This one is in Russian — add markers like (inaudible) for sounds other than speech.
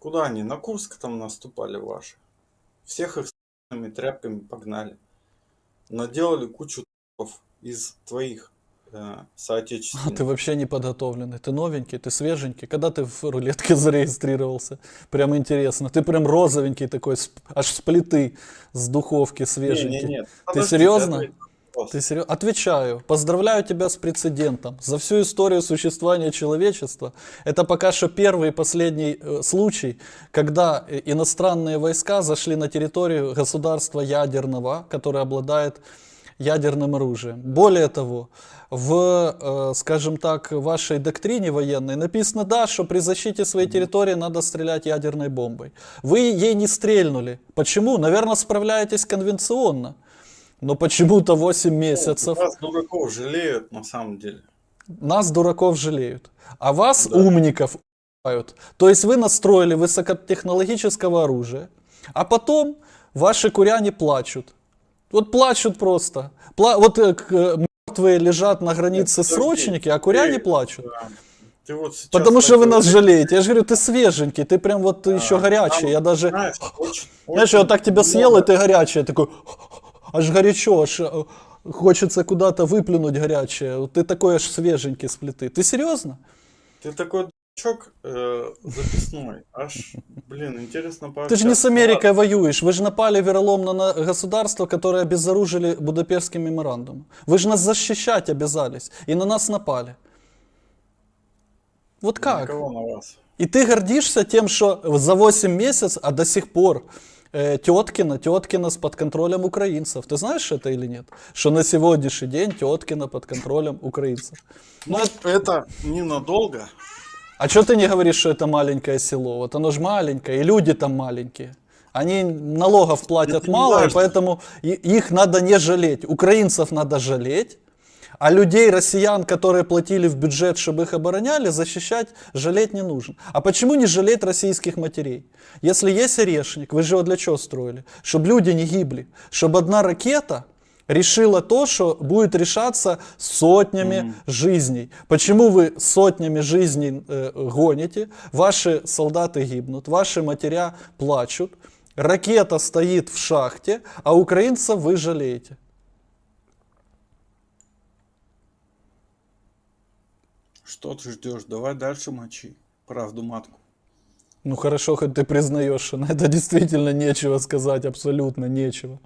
Куда они? На Курск там наступали ваши. Всех их с***ными тряпками погнали. Наделали кучу т***ов из твоих э, А соотечественников. ты вообще не подготовленный. Ты новенький, ты свеженький. Когда ты в рулетке (laughs) зарегистрировался? Прям интересно. Ты прям розовенький такой, с- аж с плиты, с духовки свеженький. Не-не-не, Ты подожди, серьезно? ответь на вопрос. Ты серьезно? Отвечаю. Поздравляю тебя с прецедентом. За всю историю существования человечества это пока что первый и последний э, случай, когда э, иностранные войска зашли на территорию государства ядерного, которое обладает ядерным оружием. Более того, в, э, скажем так, вашей доктрине военной написано, да, что при защите своей территории надо стрелять ядерной бомбой. Вы ей не стрельнули. Почему? Наверное, справляетесь конвенционно. Но почему-то 8 месяцев Вас, дураков, жалеют на самом деле. нас, дураков, жалеют. А вас, Да. умников, ***ют. То есть вы настроили высокотехнологического оружия, а потом ваши куряне плачут. Вот плачут просто. Пла- вот э, э, мертвые лежат на границе подожди. срочники, а куряне Ты, плачут. да, Ты вот Потому что вы нас жалеете. Я же говорю, ты свеженький, ты прям вот еще А, горячий. там, Я даже, Знаешь, очень- знаешь, я очень вот так тебя съел, и много- ты горячий. Я такой, аж горячо, аж э, хочется куда-то выплюнуть горячее. Ты такой аж свеженький с плиты. Ты серьезно? Ты такой дурачок э, записной. Аж, блин, интересно Ты пообщаться. же не с Америкой воюешь. Вы же напали вероломно на государство, которое обезоружили Будапештским меморандумом. Вы же нас защищать обязались. И на нас напали. Вот как? Кого на вас? И ты гордишься тем, что за 8 месяцев, а до сих пор э, Теткина, Теткина с под контролем украинцев. Ты знаешь это или нет? Что на сегодняшний день Теткина под контролем украинцев. Ну, это ненадолго. А что ты не говоришь, что это маленькое село? Вот оно же маленькое, и люди там маленькие. Они налогов платят Это мало, и поэтому их надо не жалеть. Украинцев надо жалеть, а людей, россиян, которые платили в бюджет, чтобы их обороняли, защищать, жалеть не нужно. А почему не жалеть российских матерей? Если есть орешник, вы же его для чего строили? Чтобы люди не гибли. Чтобы одна ракета решила то, что будет решаться сотнями жизней. Почему вы сотнями жизней э, гоните? Ваши солдаты гибнут, ваши матеря плачут, ракета стоит в шахте, а украинцев вы жалеете. Что ты ждешь? Давай дальше мочи. Правду матку. Ну хорошо, хоть ты признаешь, что на это действительно нечего сказать, абсолютно нечего.